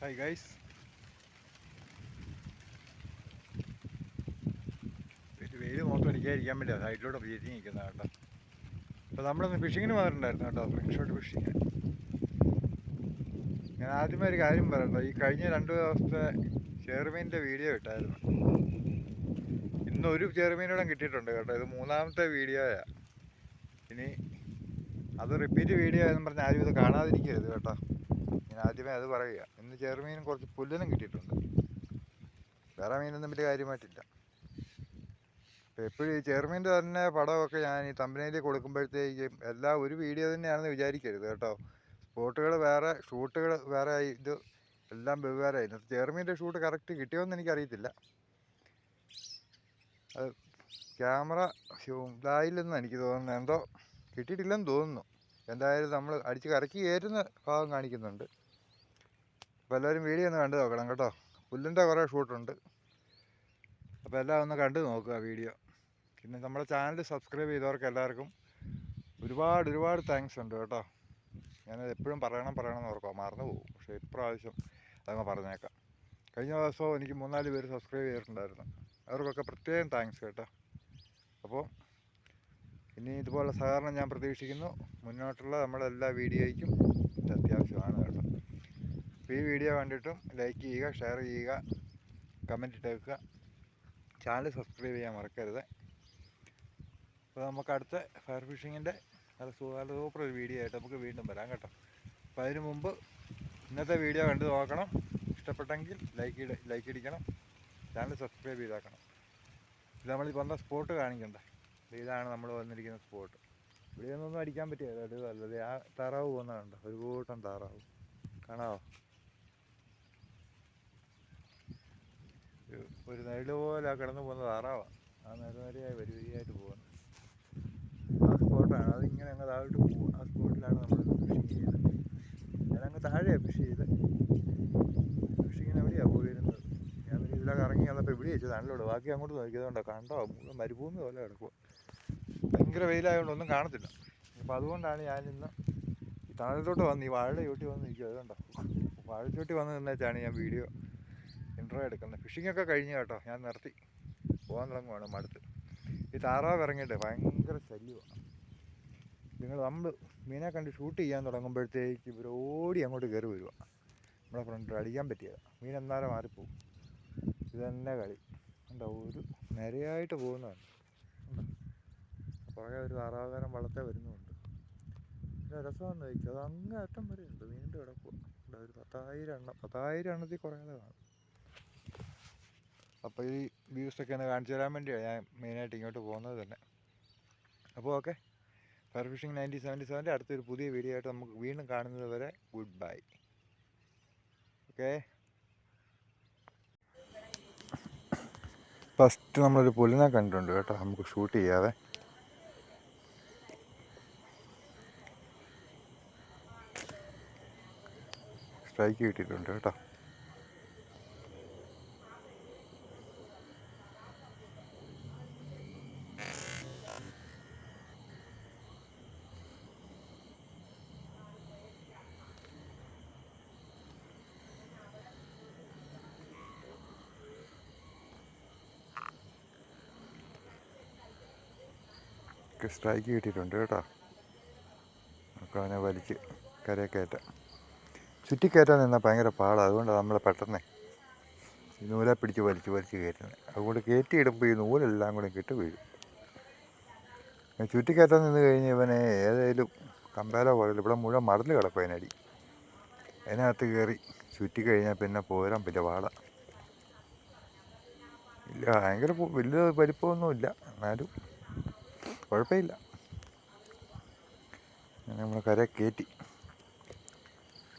Hi guys വെയിൽ മൊത്തം അടിക്കാതിരിക്കാൻ വേണ്ടി സൈഡിലോട്ട് വീതി നിൽക്കുന്ന കേട്ടോ. അപ്പോൾ നമ്മളൊന്ന് ഫിഷിങ്ങിന് വന്നിട്ടുണ്ടായിരുന്നു കേട്ടോ. സ്പ്രിംഗ് ഷോട്ട് ഫിഷിങ് ഞാൻ ആദ്യമേ ഒരു കാര്യം പറയട്ടോ ഈ കഴിഞ്ഞ രണ്ട് ദിവസത്തെ ചെയർമീന്റെ വീഡിയോ ഇട്ടായിരുന്നു. ഇന്ന് ഒരു ചെയർമീനോടെ കിട്ടിയിട്ടുണ്ട് കേട്ടോ. ഇത് മൂന്നാമത്തെ വീഡിയോയാ ഇനി അത് റിപ്പീറ്റ് വീഡിയോ എന്ന് പറഞ്ഞാൽ ആരും ഇത് കാണാതിരിക്കരുത് കേട്ടോ. ഞാൻ ആദ്യമേ അത് പറയുക. ഇന്ന് ചെറുമീനും കുറച്ച് പുല്ലിനും കിട്ടിയിട്ടുണ്ട്. വേറെ മീനൊന്നും വലിയ കാര്യമായിട്ടില്ല. അപ്പോൾ എപ്പോഴും ഈ ചെറുമീന്റെ തന്നെ പടമൊക്കെ ഞാൻ ഈ തമ്പനയിൽ കൊടുക്കുമ്പോഴത്തേക്കും എല്ലാം ഒരു വീഡിയോ തന്നെയാണെന്ന് വിചാരിക്കരുത് കേട്ടോ. സ്പോട്ടുകൾ വേറെ ഷൂട്ടുകൾ വേറെ ഇത് എല്ലാം വെവ്വേറെ ആയിരുന്നു ചെറുമീന്റെ ഷൂട്ട് കറക്റ്റ് കിട്ടിയോന്ന് എനിക്കറിയത്തില്ല. അത് ക്യാമറ ഇതായില്ലെന്ന് എനിക്ക് തോന്നുന്നു എന്തോ കിട്ടിയിട്ടില്ലെന്ന് തോന്നുന്നു. എന്തായാലും നമ്മൾ അടിച്ച് കറക്കി കയറ്റുന്ന ഭാഗം കാണിക്കുന്നുണ്ട്. അപ്പോൾ എല്ലാവരും വീഡിയോ ഒന്ന് കണ്ടു നോക്കണം കേട്ടോ. പുല്ലിന്റെ കുറേ ഷൂട്ടുണ്ട് അപ്പോൾ എല്ലാം ഒന്ന് കണ്ടു നോക്കുക വീഡിയോ പിന്നെ നമ്മുടെ ചാനൽ സബ്സ്ക്രൈബ് ചെയ്തവർക്ക് എല്ലാവർക്കും ഒരുപാട് ഒരുപാട് താങ്ക്സ് ഉണ്ട് കേട്ടോ. ഞാനത് എപ്പോഴും പറയണം പറയണം എന്ന് ഓർക്കുക മറന്നു പോകും. പക്ഷേ ഇപ്രാവശ്യം അതങ്ങ് പറഞ്ഞേക്കാം. കഴിഞ്ഞ ദിവസവും എനിക്ക് മൂന്നാൽ പേര് സബ്സ്ക്രൈബ് ചെയ്തിട്ടുണ്ടായിരുന്നു. അവർക്കൊക്കെ പ്രത്യേകം താങ്ക്സ് കേട്ടോ. അപ്പോൾ ഇനി ഇതുപോലെ സഹകരണം ഞാൻ പ്രതീക്ഷിക്കുന്നു. മുന്നോട്ടുള്ള നമ്മുടെ എല്ലാ വീഡിയോയ്ക്കും അപ്പോൾ ഈ വീഡിയോ കണ്ടിട്ടും ലൈക്ക് ചെയ്യുക ഷെയർ ചെയ്യുക കമന്റ് ഇട്ടേക്കുക. ചാനൽ സബ്സ്ക്രൈബ് ചെയ്യാൻ മറക്കരുത്. അപ്പോൾ നമുക്ക് അടുത്ത ഫയർ ഫിഷിങ്ങിന്റെ നല്ല സുഖാല സൂപ്പർ ഒരു വീഡിയോ ആയിട്ട് നമുക്ക് വീണ്ടും വരാം കേട്ടോ. അപ്പോൾ അതിന് മുമ്പ് ഇന്നത്തെ വീഡിയോ കണ്ടു നോക്കണം. ഇഷ്ടപ്പെട്ടെങ്കിൽ ലൈക്ക് ലൈക്ക് ഇടിക്കണം. ചാനൽ സബ്സ്ക്രൈബ് ചെയ്താക്കണം. ഇത് നമ്മൾ വന്ന സ്പോട്ട് കാണിക്കണ്ടേ. ഇതാണ് നമ്മൾ വന്നിരിക്കുന്ന സ്പോട്ട് ഇവിടെ ഒന്നും അടിക്കാൻ പറ്റിയ അല്ലത് ആ താറാവ് പോകുന്നതുണ്ട് ഒരു കൂട്ടം താറാവ്. കാണാവോ? ഒരു- നെഴൽ പോലെ കിടന്നു പോകുന്ന താറാവാണ് ആ നെടുനരയായി വരിവരിയായിട്ട് പോകുന്നത്. ആ സ്പോട്ടാണ് അതിങ്ങനെ അങ്ങ് താഴോട്ട് പോകും. ആ സ്പോട്ടിലാണ് നമ്മൾ കൃഷി ചെയ്യുന്നത്. ഞാനങ്ങ് താഴെയാണ് കൃഷി ചെയ്ത് കൃഷി ഇങ്ങനെ എവിടെയാണ് പോയിരുന്നത്? ഞാൻ പിന്നെ ഇതിലൊക്കെ ഇറങ്ങി വന്നപ്പോൾ ഇവിടെ വെച്ചത് നല്ലോട് ബാക്കി അങ്ങോട്ട് നോക്കിയതുകൊണ്ടോ കണ്ടോ? മരുഭൂമി പോലെ കിടക്കുക ഭയങ്കര വെയിലായതുകൊണ്ട് ഒന്നും കാണത്തില്ല. അപ്പോൾ അതുകൊണ്ടാണ് ഞാനിന്ന് തണലത്തോട്ട് വന്ന് ഈ വാഴ ചൂട്ടി വന്ന് നിൽക്കുക അതുകൊണ്ടോ വാഴ ചൂട്ടി വന്ന് നിന്നേച്ചാണ് ഞാൻ വീഡിയോ ഇൻട്രോ എടുക്കുന്നത്. ഫിഷിംഗ് ഒക്കെ കഴിഞ്ഞു കേട്ടോ. ഞാൻ നിർത്തി. പോകാൻ തുടങ്ങുവാണ് മടുത്ത്. ഈ താറാവ് ഇറങ്ങിയിട്ട് ഭയങ്കര ശല്യമാണ് നിങ്ങൾ നമ്മൾ മീനെ കണ്ട് ഷൂട്ട് ചെയ്യാൻ തുടങ്ങുമ്പോഴത്തേക്ക് ഇവർ ഓടി അങ്ങോട്ട് കയറി വരിക. നമ്മളെ ഫ്രണ്ട് അടിക്കാൻ പറ്റിയതാണ് മീൻ എന്നാലും മാറിപ്പോവും. ഇത് തന്നെ കളി. ഉണ്ടോ ഒരു നിരയായിട്ട് പോകുന്നതാണ് പുറകെ ഒരു താറാവുകാരൻ വള്ളത്തെ വരുന്നുമുണ്ട് പിന്നെ രസമാണെന്ന് ചോദിക്കും അത് അങ്ങേ അറ്റം വരെ ഉണ്ട്. നീണ്ടു കിടക്കുക ഒരു പത്തായിരം എണ്ണം പത്തായിരം എണ്ണത്തിൽ കുറയാതെ കാണും. അപ്പോൾ ഈ വ്യൂസൊക്കെ ഒന്ന് കാണിച്ചു തരാൻ വേണ്ടിയാണ് ഞാൻ മെയിനായിട്ട് ഇങ്ങോട്ട് പോകുന്നത് തന്നെ. അപ്പോൾ okay fire fishing nineteen seventy സെവന്റെ അടുത്തൊരു പുതിയ വീഡിയോ ആയിട്ട് നമുക്ക് വീണ്ടും കാണുന്നത് വരെ ഗുഡ് ബൈ ഓക്കെ ഫസ്റ്റ് നമ്മളൊരു പുലിനെ കണ്ടിട്ടുണ്ട് കേട്ടോ. നമുക്ക് ഷൂട്ട് ചെയ്യാതെ സ്ട്രൈക്ക് കിട്ടിയിട്ടുണ്ട് കേട്ടോ. സ്ട്രൈക്ക് കിട്ടിയിട്ടുണ്ട് കേട്ടോ. നമുക്ക് അവനെ വലിച്ച് കരയെ കയറ്റാം ചുറ്റിക്കയറ്റാൻ നിന്നാൽ ഭയങ്കര പാടാണ് അതുകൊണ്ടാണ് നമ്മളെ പെട്ടെന്ന് ഈ നൂലെ പിടിച്ച് വലിച്ച് വലിച്ച് കയറ്റുന്നത്. അതുകൊണ്ട് കയറ്റിയിടുമ്പോൾ ഈ നൂലെല്ലാം കൂടെ കിട്ട് വീഴും. ചുറ്റിക്കയറ്റാൻ നിന്ന് കഴിഞ്ഞ് ഇവനെ ഏതായാലും കമ്പാലോ പോലെ ഇവിടെ മുഴുവൻ മടൽ കിടക്കും അതിനടി. അതിനകത്ത് കയറി ചുറ്റി കഴിഞ്ഞാൽ പിന്നെ പോരാൻ പിന്നെ പാട. ഇല്ല ഭയങ്കര വലിയ വലിപ്പമൊന്നുമില്ല. എന്നാലും കുഴപ്പമില്ല. അങ്ങനെ നമ്മൾ കര കയറ്റി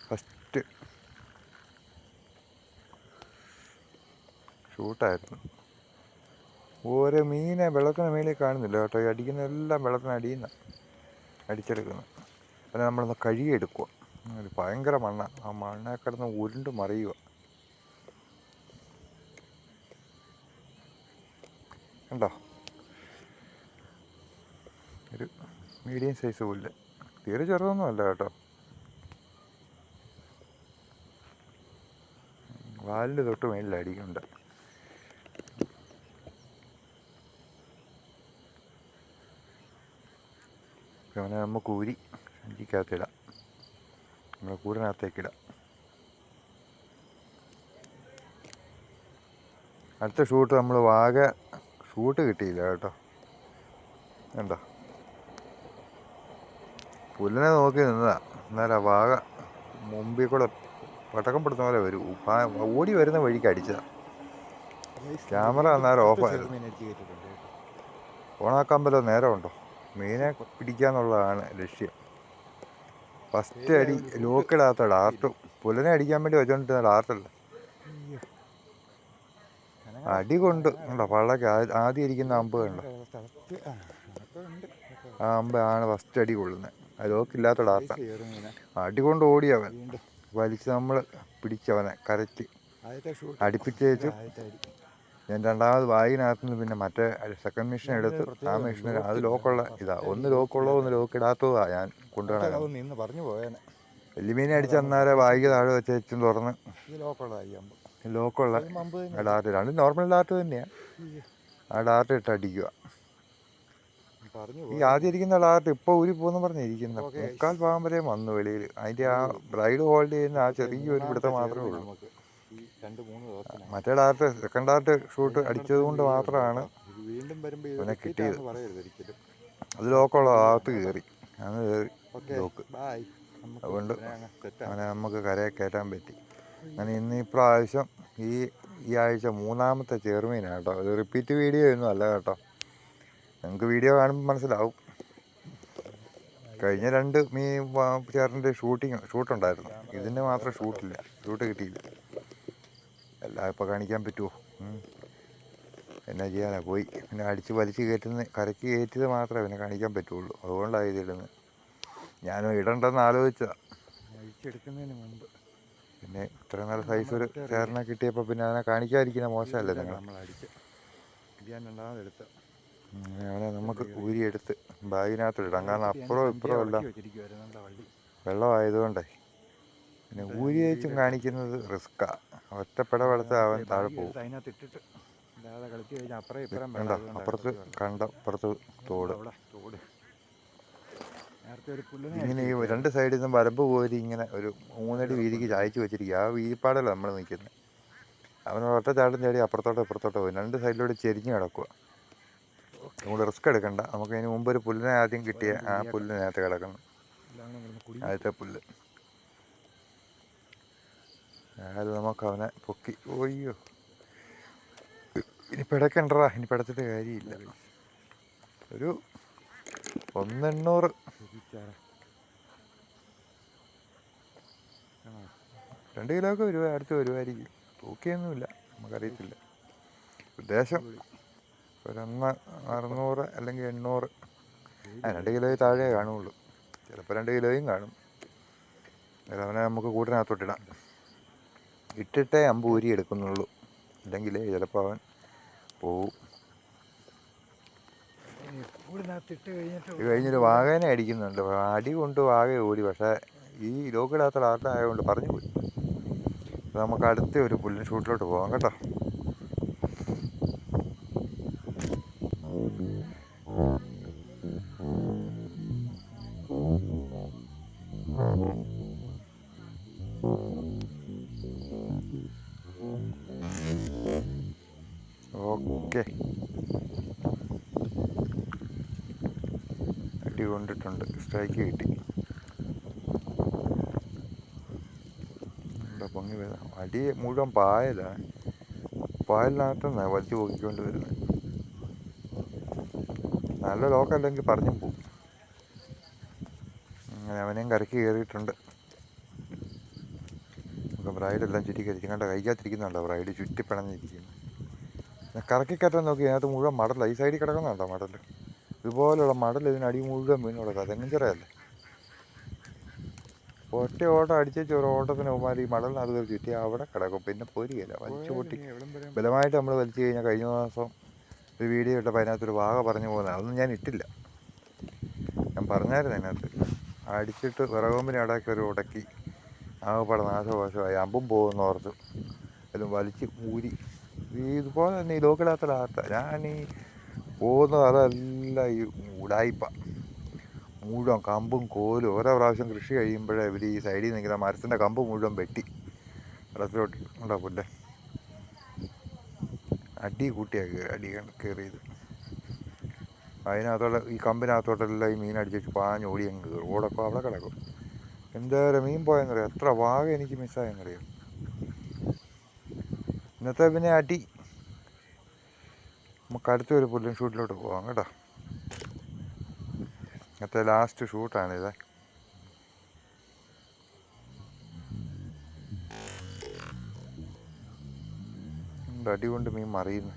ഫസ്റ്റ് ഷൂട്ടായിരുന്നു. ഓരോ മീനെ വെള്ളത്തിന് മേലെ കാണുന്നില്ല കേട്ടോ. അടിക്കുന്ന എല്ലാം വെള്ളത്തിന് അടിയുന്ന അടിച്ചെടുക്കുന്നു അത് നമ്മളൊന്ന് കഴുകിയെടുക്കുക. ഒരു ഭയങ്കര മണ്ണ. ആ മണ്ണെ കിടന്ന് ഉരുണ്ട് മറിയുക. കണ്ടോ? ഒരു മീഡിയം സൈസ് പുല്ല് തീരെ ചെറുതൊന്നും അല്ല കേട്ടോ. വാലിന്റെ തൊട്ട് ഇപ്പൊ അവനെ നമ്മൾ കൂരി സഞ്ചിക്കകത്തിടാം നമ്മുടെ കൂടിനകത്തേക്കിടാം അടുത്ത ഷൂട്ട് നമ്മൾ വാഗ ഷൂട്ട് കിട്ടിയില്ല കേട്ടോ. കണ്ടോ? പുല്ലിനെ നോക്കി നിന്നതാ. എന്നാലാ വാഗ മുമ്പിൽ കൂടെ പടക്കം പെടുത്ത പോലെ വരും. ഓടി വരുന്ന വഴിക്ക് അടിച്ചതാ. ക്യാമറ അന്നേരം ഓഫായിരുന്നു ഓണാക്കാൻ വല്ല നേരമുണ്ടോ മീനെ പിടിക്കാന്നുള്ളതാണ് ലക്ഷ്യം. ഫസ്റ്റ് അടി ലോക്കിടാത്ത ഡാർട്ടും പുലനെ അടിക്കാൻ വേണ്ടി വെച്ചോണ്ടിരുന്ന ഡാർട്ടല്ല അടി കൊണ്ട്. ഉണ്ടോ പള്ളക്ക് ആദ്യം ഇരിക്കുന്ന അമ്പ് കണ്ടോ? ആ അമ്പ ആണ് ഫസ്റ്റ് അടി കൊള്ളുന്നത്. ലോക്കില്ലാത്ത ഡാർട്ട അടികൊണ്ട് ഓടി അവൻ വലിച്ച് നമ്മൾ പിടിച്ചവനെ കരച്ച്. അടുപ്പിച്ചേച്ചു ഞാൻ രണ്ടാമത് വായിനകത്ത് നിന്ന് പിന്നെ മറ്റേ സെക്കൻഡ് മെഷീൻ എടുത്ത് ആ മെഷീനിൽ അത് ലോക്കുള്ള ഇതാ ഒന്ന് ലോക്കുള്ളോ ഒന്ന് ലോക്ക് ഇടാത്തതാ ഞാൻ കൊണ്ടുപോകണം വെല്ലുമീനെ അടിച്ച് അന്നേരം വായിക്ക് താഴെ വെച്ച് വെച്ചും തുറന്ന്. ലോക്കുള്ള ഡാർട്ട് രണ്ട് നോർമൽ ഡാർട്ട് തന്നെയാ. ആ ഡാർട്ട് ഇട്ട് അടിക്കുക. ഈ ആദ്യം ഇരിക്കുന്ന ഡാർട്ട് ഇപ്പോൾ ഊരി പോന്ന് പറഞ്ഞിരിക്കുന്നത് ഓക്കേ. മുക്കാൽ ഭാഗം വരെ വന്നു വെളിയിൽ. അതിന്റെ ആ ബ്രൈഡ് ഹോൾഡ് ചെയ്യുന്ന ആ ചെറിയ ഒരു പിടുത്തം മാത്രമേ ഉള്ളൂ. മറ്റേ ഡാർട്ട് സെക്കൻഡ് ഡാർട്ട് ഷൂട്ട് അടിച്ചത് കൊണ്ട് മാത്രമാണ് പിന്നെ കിട്ടിയത്. അത് ലോക്കുള്ള ഭാഗത്ത് കയറി. അന്ന് കയറി ലോക്ക്. അതുകൊണ്ട് അങ്ങനെ നമുക്ക് കരയെ കയറ്റാൻ പറ്റി. അങ്ങനെ ഇന്ന് ഇപ്രാവശ്യം ഈ ഈ ആഴ്ച മൂന്നാമത്തെ ചേർമീനാണ് കേട്ടോ. അത് റിപ്പീറ്റ് വീഡിയോ ഒന്നും അല്ല കേട്ടോ. നിങ്ങൾക്ക് വീഡിയോ കാണുമ്പോൾ മനസ്സിലാവും. കഴിഞ്ഞ രണ്ട് മീൻ ചേറിന്റെ ഷൂട്ടിങ് ഷൂട്ടുണ്ടായിരുന്നു ഇതിന് മാത്രം ഷൂട്ടില്ല ഷൂട്ട് കിട്ടിയില്ല. എല്ലാം ഇപ്പോൾ കാണിക്കാൻ പറ്റുമോ എന്നാ ചെയ്യാനാ? പോയി. പിന്നെ അടിച്ച് വലിച്ച് കയറ്റുന്ന കരയ്ക്ക് കയറ്റിയത് മാത്രമേ പിന്നെ കാണിക്കാൻ പറ്റുള്ളൂ. അതുകൊണ്ടാണ് ഇതിടുന്നത് ഞാനും ഇടണ്ടെന്ന് ആലോചിച്ചതാണ് അഴിച്ചെടുക്കുന്നതിന് മുമ്പ്. പിന്നെ ഇത്ര നല്ല സൈസ് ഒരു ചേറിനെ കിട്ടിയപ്പോൾ പിന്നെ അതിനെ കാണിക്കാതിരിക്കുന്ന മോശമല്ലേ നിങ്ങൾ? നമ്മൾ അടിച്ച് ഞാൻ രണ്ടാമത് എടുത്ത. അവനെ നമുക്ക് ഊരിയെടുത്ത് ബാഗിനകത്ത് ഇടാം കാരണം അപ്പുറം ഇപ്പുറം എല്ലാം വെള്ളമായതുകൊണ്ടേ. പിന്നെ ഊരി വെച്ചും കാണിക്കുന്നത് റിസ്ക്കാ. ഒറ്റപ്പെട വെള്ളത്തെ അവൻ താഴെ പോകും കണ്ടോ? അപ്പുറത്ത് കണ്ട? അപ്പുറത്ത് തോട്. ഇങ്ങനെ ഈ രണ്ട് സൈഡിൽ നിന്നും വരമ്പ് പോയി ഇങ്ങനെ ഒരു മൂന്നടി വീതിക്ക് ചായച്ചു വെച്ചിരിക്കുക. ആ വീതിപ്പാടല്ല നമ്മൾ നിൽക്കുന്നത് അവൻ ഒറ്റ ചാട്ടം ചാടി അപ്പുറത്തോട്ടോ ഇപ്പുറത്തോട്ടോ പോകും രണ്ട് സൈഡിലൂടെ ചെരിഞ്ഞ് കിടക്കുക നമ്മൾ റിസ്ക് എടുക്കണ്ട. നമുക്ക് അതിന് മുമ്പ് ഒരു പുല്ലിനെ ആദ്യം കിട്ടിയ ആ പുല്ലിനകത്ത് കിടക്കണം ആദ്യത്തെ പുല്ല്. അത് നമുക്ക് അവനെ പൊക്കി. ഓയ്യോ. ഇനി പിടക്കണ്ടടാ. ഇനി പിടച്ചിട്ട് കാര്യമില്ല. ഒരു ഒന്നെണ്ണൂറ്. രണ്ട് കിലോ ഒക്കെ വരുവാ അടുത്ത് വരുമായിരിക്കും തൂക്കിയൊന്നുമില്ല. നമുക്കറിയത്തില്ല. ഉദ്ദേശം ഒരൊന്ന് അറുന്നൂറ് അല്ലെങ്കിൽ എണ്ണൂറ്. രണ്ട് കിലോയിൽ താഴെ കാണുള്ളൂ. ചിലപ്പോൾ രണ്ട് കിലോയും കാണും. അവനെ നമുക്ക് കൂട്ടിനകത്തോട്ടിടാം ഇട്ടിട്ടേ അമ്പ് ഊരി എടുക്കുന്നുള്ളൂ. അല്ലെങ്കിൽ ചിലപ്പോൾ അവൻ പോവും. കഴിഞ്ഞിട്ട് ഇത് കഴിഞ്ഞൊരു വാഗേനെ അടിക്കുന്നുണ്ട്. അടി കൊണ്ട് വാഗ ഓടി. പക്ഷേ ഈ ലോക്കിടാത്ത ഡാർട്ട് ആയതുകൊണ്ട് പറഞ്ഞു പോയി. നമുക്ക് അടുത്ത ഒരു പുല്ലിൻ ഷൂട്ടിലോട്ട് പോകാം കേട്ടോ. അടി കൊണ്ടിട്ടുണ്ട്. സ്ട്രൈക്ക് കിട്ടി. എന്താ പൊങ്ങി വരുന്നത് അടി മുഴുവൻ പായലാണ് പായലിനകത്തുനിന്നാണ് വലിച്ചു പൊക്കിക്കൊണ്ട് വരുന്നത് നല്ല ലോക്കല്ലെങ്കിൽ പറഞ്ഞു പോകും അങ്ങനെ അവനെയും കരക്ക് കയറിയിട്ടുണ്ട് നമുക്ക് ബ്രൈഡെല്ലാം ചുറ്റിക്കരിക്കും ചുറ്റി കരിക്കും കണ്ട കഴിക്കാത്തിരിക്കുന്നുണ്ടോ ബ്രൈഡ്? ചുറ്റിപ്പിണഞ്ഞിരിക്കുന്നു. കറക്കി കയറ്റാൻ നോക്കി അതിനകത്ത് മുഴുവൻ മടലാണ് ഈ സൈഡിൽ കിടക്കുന്നുണ്ടോ മടൽ ഇതുപോലുള്ള മടൽ ഇതിനടി മുഴുവൻ വീണ് കിടക്കുക തെങ്ങും ചെറിയല്ലേ ഒറ്റ ഓട്ടം അടിച്ചേച്ച് ഒരു ഓട്ടത്തിന് പോകുമ്പോൾ ഈ മടലിനകത്ത് കയറി ചുറ്റി അവിടെ കിടക്കും. പിന്നെ പൊരിയല്ല. വലിച്ചു പൊട്ടി. ബലമായിട്ട് നമ്മൾ വലിച്ചു കഴിഞ്ഞാൽ കഴിഞ്ഞ മാസം ഒരു വീഡിയോ ഇട്ടപ്പോൾ അതിനകത്തൊരു വാഗ പറഞ്ഞു പോകുന്നതാണ്. അതൊന്നും ഞാൻ ഇട്ടില്ല. ഞാൻ പറഞ്ഞായിരുന്നു അതിനകത്ത്. അടിച്ചിട്ട് വിറകൊമ്പിനെ അടക്കി ഒരു ഉടക്കി. ആകെപ്പാടെ നാശകോശമായി അമ്പും പോകുന്ന ഓർത്ത്. എല്ലാം വലിച്ച് ഊരി. ഇതുപോലെ തന്നെ ഈ ലോക്കിടാത്ത ഞാൻ ഈ പോകുന്നത് അതല്ല ഈ ഉടായ്പ മുഴുവൻ കമ്പും കോലും ഓരോ പ്രാവശ്യം കൃഷി കഴിയുമ്പോഴേ ഇവർ ഈ സൈഡിൽ നിൽക്കുന്ന മരത്തിന്റെ കമ്പ് മുഴുവൻ വെട്ടി. വെള്ളത്തിലോട്ട് ഉണ്ടോ പുല്ല്? അടി കൂട്ടിയാണ് കയറി അടി കയറിയത്. അതിനകത്തോടെ ഈ കമ്പിനകത്തോട്ടെല്ലാം ഈ മീൻ അടിച്ചിട്ട് പാഞ്ഞ് ഓടി അങ്ങ് കയറും. ഓടൊക്കെ അവിടെ കിടക്കും. എന്തോരം മീൻ പോയെന്നറിയാം? എത്ര വാഗ എനിക്ക് മിസ്സായെന്നറിയാം ഇന്നത്തെ പിന്നെ അടി. നമുക്ക് അടുത്ത ഒരു പുല്ലും ഷൂട്ടിലോട്ട് പോവാം കേട്ടോ. ഇന്നത്തെ ലാസ്റ്റ് ഷൂട്ടാണിത് അടി കൊണ്ട് മീൻ മറിയുന്നു.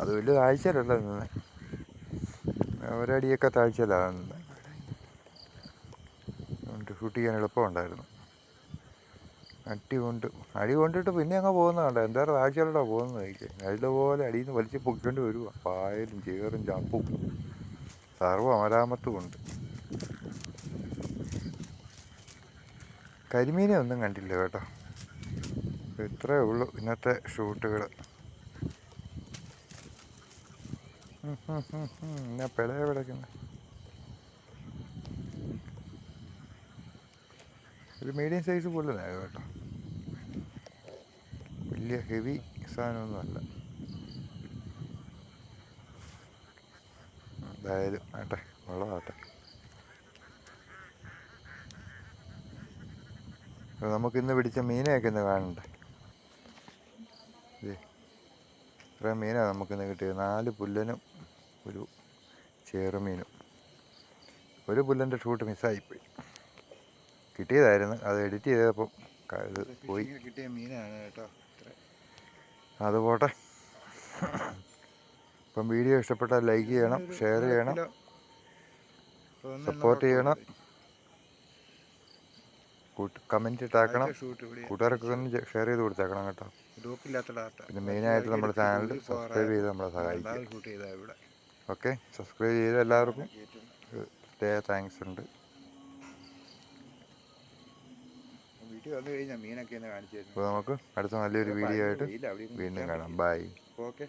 അത് വലിയ താഴ്ചയിലല്ല നിന്ന് ഒരടിയൊക്കെ താഴ്ചയിലാണ് നിന്ന് ഷൂട്ട് ചെയ്യാൻ എളുപ്പമുണ്ടായിരുന്നു. അടി കൊണ്ട് അടി കൊണ്ടിട്ട് പിന്നെ അങ്ങ് പോകുന്ന എന്താ എന്തായാലും താഴ്ചയിലോട്ടാ പോകുന്നത് കഴിക്കാൻ നല്ലപോലെ അടിയിൽ നിന്ന് വലിച്ച് പൊക്കിക്കൊണ്ട് വരുക പായലും ചേറും ചപ്പും. സർവ അമരാമത്തും ഉണ്ട്. കരിമീനെ ഒന്നും കണ്ടില്ല കേട്ടോ. ഇത്രേ ഉള്ളൂ ഇന്നത്തെ ഷൂട്ടുകൾ ഞാൻ പിളയെ വിളക്കുന്നത് ഒരു മീഡിയം സൈസ് പുല്ലനായ കേട്ടോ. വലിയ ഹെവി സാധനമൊന്നുമല്ല എന്തായാലും ആട്ടെ വെള്ളമാട്ടെ നമുക്ക് നമുക്കിന്ന് പിടിച്ച മീനെയൊക്കെ ഇന്ന് കാണണ്ടേ? ഇത്രയും മീനാണ് നമുക്കിന്ന് കിട്ടിയത്. നാല് പുല്ലനും ഒരു ചേറുമീനും. ഒരു പുല്ലന്റെ ഷൂട്ട് മിസ്സായിപ്പോയി. കിട്ടിയതായിരുന്നു. അത് എഡിറ്റ് ചെയ്തപ്പം ഇത് പോയി. കിട്ടിയ മീനാണ് കേട്ടോ. അത് പോട്ടെ ഇപ്പം വീഡിയോ ഇഷ്ടപ്പെട്ടാൽ ലൈക്ക് ചെയ്യണം ഷെയർ ചെയ്യണം സപ്പോർട്ട് ചെയ്യണം. കമന്റ് ഇട്ടാക്കണം കൂട്ടുകാരൊക്കെ ഒന്ന് ഷെയർ ചെയ്ത് കൊടുത്തേക്കണം കേട്ടോ. പിന്നെ മെയിനായിട്ട് നമ്മുടെ ചാനൽ സബ്സ്ക്രൈബ് ചെയ്ത് നമ്മളെ സഹായിക്കും ഓക്കെ സബ്സ്ക്രൈബ് ചെയ്ത എല്ലാവർക്കും പ്രത്യേക താങ്ക്സ് ഉണ്ട്. വീട്ടിൽ വന്നു കഴിഞ്ഞാൽ മീനൊക്കെ ഒന്ന് കാണിച്ചു തരുന്നു. അപ്പോൾ നമുക്ക് അടുത്ത നല്ലൊരു വീഡിയോ ആയിട്ട് വീണ്ടും കാണാം. Bye okay.